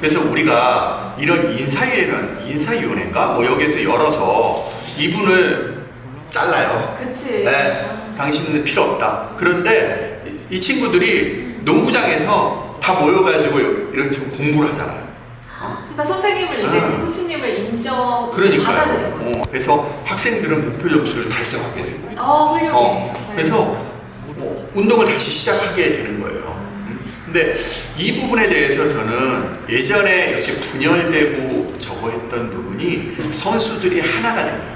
그래서 우리가 이런 인사위원회는 인사위원회인가? 뭐 여기에서 열어서 이분을 잘라요. 그치. 네, 아. 당신은 필요 없다. 그런데 이- 이 친구들이 농구장에서 다 모여가지고 이렇게 지금 공부를 하잖아요. 그러니까 선생님을 이제 아. 그 코치님을 인정. 받아들인 거지. 어, 그래서 학생들은 목표 점수를 달성하게 되고, 어, 훌륭해. 어, 네. 그래서 뭐 운동을 다시 시작하게 되는 거예요. 근데 이 부분에 대해서 저는 예전에 이렇게 분열되고 저거 했던 부분이 선수들이 하나가 됩니다.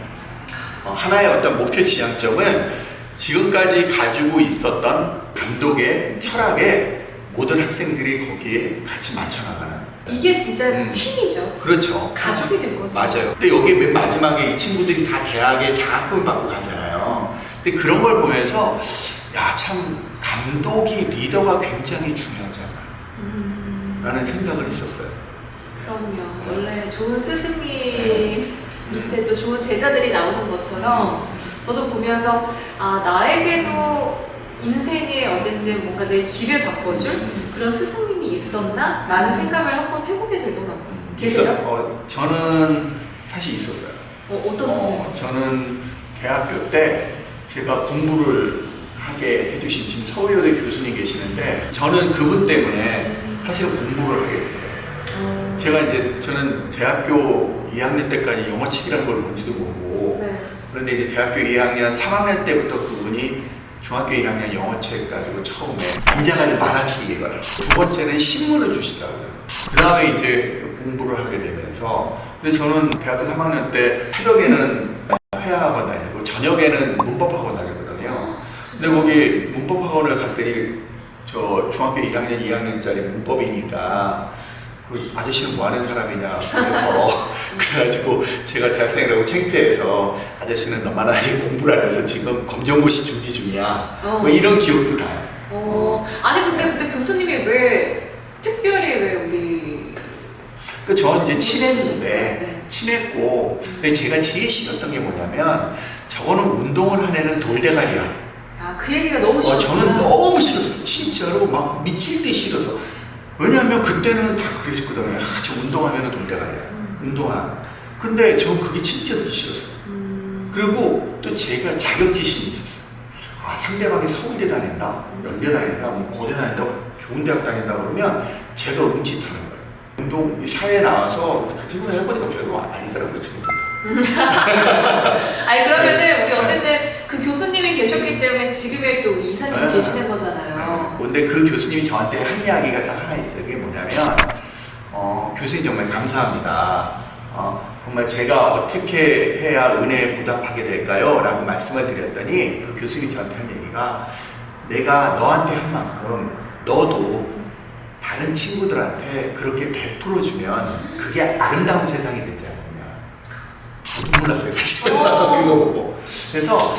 어, 하나의 어떤 목표 지향점은 지금까지 가지고 있었던 감독의 철학에 모든 학생들이 거기에 같이 맞춰나가는. 이게 진짜 음. 팀이죠. 그렇죠. 가족이 된 거죠. 맞아요. 근데 여기 맨 마지막에 이 친구들이 다 대학에 장학금을 받고 가잖아요. 근데 그런 걸 보면서 야 참 감독이 리더가 굉장히 중요하잖아. 음, 라는 생각을 했었어요. 그럼요. 원래 좋은 스승님 밑에 또 좋은 제자들이 나오는 것처럼 저도 보면서 아 나에게도 인생에 언젠지 뭔가 내 길을 바꿔줄 그런 스승님이 있었나? 라는 생각을 한번 해보게 되더라고요. 있었어요. 어, 저는 사실 있었어요. 어, 어떤 어, 선생님? 저는 대학교 때 제가 공부를 하게 해주신 지금 서울여대 교수님 계시는데 저는 그분 때문에 사실 공부를 하게 됐어요. 어, 제가 이제 저는 대학교 2학년 때까지 영어책이라는 걸 뭔지도 모르고 네. 그런데 이제 대학교 2학년 3학년 때부터 그분이 중학교 1학년 영어책 가지고 처음에 앉아가지고 만화책 읽어라. 두 번째는 신문을 주시더라고요. 그 다음에 이제 공부를 하게 되면서 근데 저는 대학교 3학년 때 새벽에는 회화학원 다니고 저녁에는 문법학원 다녔거든요. 근데 거기 문법학원을 갔더니 저 중학교 1학년, 2학년짜리 문법이니까 그 아저씨는 뭐 하는 사람이냐 그래서 그래가지고 제가 대학생이라고 창피해서 아저씨는 너만하게 공부를 안 해서 지금 검정고시 준비 중이야. 어. 뭐 이런 기억도 나요. 어, 아니 근데 그때 교수님이 왜 특별히 왜 우리 그 저는 이제 네. 친했는데 친했고 근데 제가 제일 싫었던 게 뭐냐면 저거는 운동을 한 애는 돌대가리야 아 그 얘기가 너무 어, 싫었구나. 저는 너무 싫었어요. 진짜로 막 미칠 듯이 싫어서. 왜냐하면 그때는 다 그랬었거든요. 아, 저 운동하면 돌대가리야. 음. 운동하. 근데 저 그게 진짜 듣기 싫었어요. 음, 그리고 또 제가 자격지심이 있었어요. 아, 상대방이 서울대 다닌다, 연대 다닌다, 뭐 고대 다닌다, 좋은 대학 다닌다 그러면 제가 음짓하는 거예요. 운동, 이 사회에 나와서 그 친구 해보니까 별거 아니더라고요, 지금. 아니 그러면은 우리 어쨌든 그 교수님이 계셨기 때문에 지금의 또 우리 이사님이 네. 계시는 거잖아요. 근데 그 교수님이 저한테 한 이야기가 딱 하나 있어요. 그게 뭐냐면, 어, 교수님 정말 감사합니다. 어, 정말 제가 어떻게 해야 은혜에 보답하게 될까요? 라고 말씀을 드렸더니 그 교수님이 저한테 한 얘기가 내가 너한테 한 만큼 너도 다른 친구들한테 그렇게 베풀어주면 그게 아름다운 세상이 되지 났어요, 사실. 어. 그거 보고. 그래서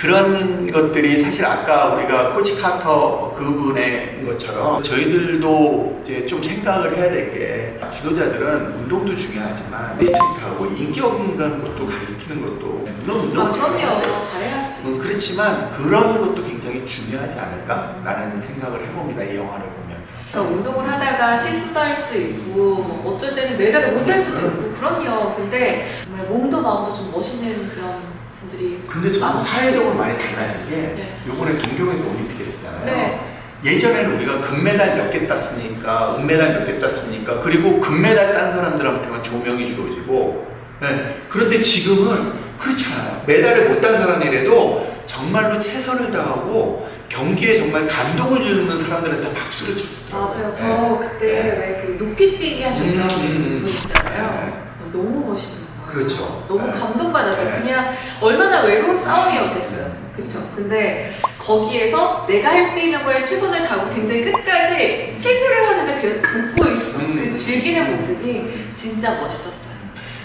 그런 것들이 사실 아까 우리가 코치 카터 그분의 것처럼 저희들도 이제 좀 생각을 해야 될 게 지도자들은 운동도 중요하지만 리스트하고 인기 없는 것도 가르치는 것도 물론 운동 아 그럼요. 잘해야지. 음, 그렇지만 그런 것도 굉장히 중요하지 않을까라는 생각을 해봅니다 이 영화를 보면 서. 그러니까 운동을 하다가 실수도 할 수 있고 뭐 어쩔 때는 메달을 못 할 수도 있고 그럼요. 근데 정말 몸도 마음도 좀 멋있는 그런 분들이 근데 저는. 사회적으로 많이 달라진 게 네. 요번에 동경에서 올림픽 했었잖아요. 네. 예전에는 우리가 금메달 몇 개 땄습니까? 은메달 몇 개 땄습니까? 그리고 금메달 딴 사람들한테만 조명이 주어지고 네. 그런데 지금은 그렇지 않아요. 메달을 못 딴 사람이라도 정말로 최선을 다하고 경기에 정말 감동을 주는 사람들한테 박수를 쳐요. 맞아요. 저 그때 왜 그 높이뛰기 하셨던 음, 음, 분 있잖아요. 네. 너무 멋있는 거예요. 그렇죠. 너무 네. 감동받았어요. 네. 그냥 얼마나 외로운 싸움이었겠어요. 그쵸? 근데 거기에서 내가 할 수 있는 거에 최선을 다하고 굉장히 끝까지 실패를 하는데 그 웃고 있어. 음. 그 즐기는 모습이 진짜 멋있었어요.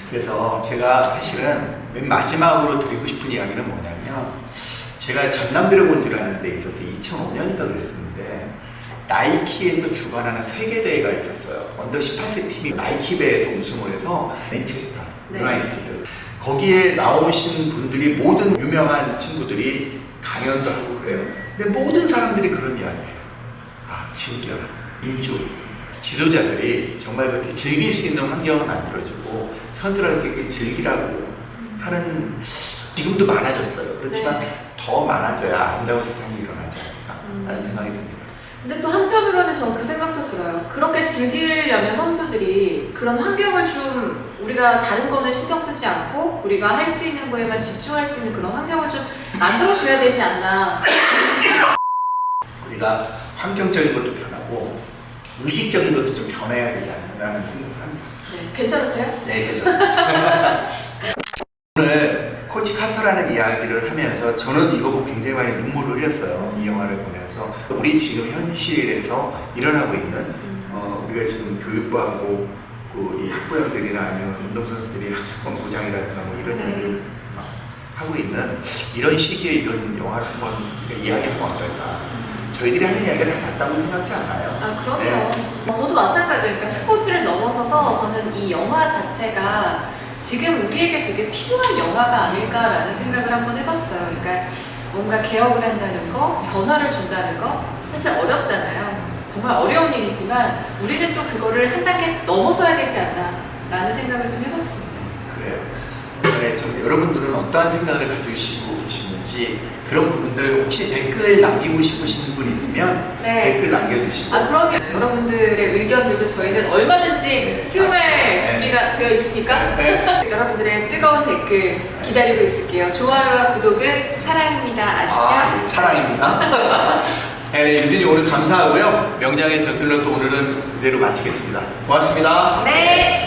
그래서 제가 사실은 맨 마지막으로 드리고 싶은 이야기는 뭐냐면 제가 전남 드래곤즈라는 데 있어서 2005년인가 그랬었는데 나이키에서 주관하는 세계 대회가 있었어요. 언더 18세 팀이 나이키 배에서 우승을 해서 맨체스터 네. 유나이티드 거기에 나오신 분들이 모든 유명한 친구들이 강연도 하고 그래요. 근데 모든 사람들이 그런 이야기예요. 아, 즐겨라. 인조이. 지도자들이 정말 그렇게 즐길 수 있는 환경을 만들어주고 선수들한테 즐기라고 하는 지금도 많아졌어요. 그렇지만 네. 더 많아져야 아름다운 세상이 일어나지 않을까 하는 음. 생각이 듭니다. 근데 또 한편으로는 저는 그 생각도 들어요. 그렇게 즐기려면 선수들이 그런 환경을 좀 우리가 다른 거는 신경 쓰지 않고 우리가 할 수 있는 거에만 집중할 수 있는 그런 환경을 좀 만들어줘야 되지 않나. 우리가 환경적인 것도 변하고 의식적인 것도 좀 변해야 되지 않나라는 생각을 합니다. 네, 괜찮으세요? 네, 괜찮습니다. 카터라는 이야기를 하면서 저는 이거 보고 굉장히 많이 눈물을 흘렸어요. 이 영화를 보면서 우리 지금 현실에서 일어나고 있는 어, 우리가 지금 교육부하고 그 이 학부형들이나 아니면 운동선수들이 학습권 보장이라든가 뭐 이런 네. 일을 막 하고 있는 이런 시기에 이런 영화를 한번 우리가 이야기하면 어떨까. 저희들이 하는 이야기가 다 맞다고 생각지 않아요. 아, 그럼요. 네. 어, 저도 마찬가지예요. 그러니까 스포츠를 넘어서서 저는 이 영화 자체가 지금 우리에게 되게 필요한 영화가 아닐까라는 생각을 한번 해봤어요. 그러니까 뭔가 개혁을 한다는 거, 변화를 준다는 거, 사실 어렵잖아요. 정말 어려운 일이지만 우리는 또 그거를 한 단계 넘어서야 되지 않나라는 생각을 좀 해봤습니다. 그래요. 좀 여러분들은 어떠한 생각을 가지고 계시는지 그런 부분들 혹시 댓글 남기고 싶으신 분 있으면 네. 댓글 남겨주시고 아, 그럼요. 여러분들의 의견들도 저희는 얼마든지 수용할 네. 준비가 되어 있으니까 네. 여러분들의 뜨거운 댓글 기다리고 있을게요. 좋아요와 구독은 사랑입니다. 아시죠? 아, 예, 사랑입니다. 네, 유진이 오늘 감사하고요. 명장의 전술로 또 오늘은 이대로 마치겠습니다. 고맙습니다. 네.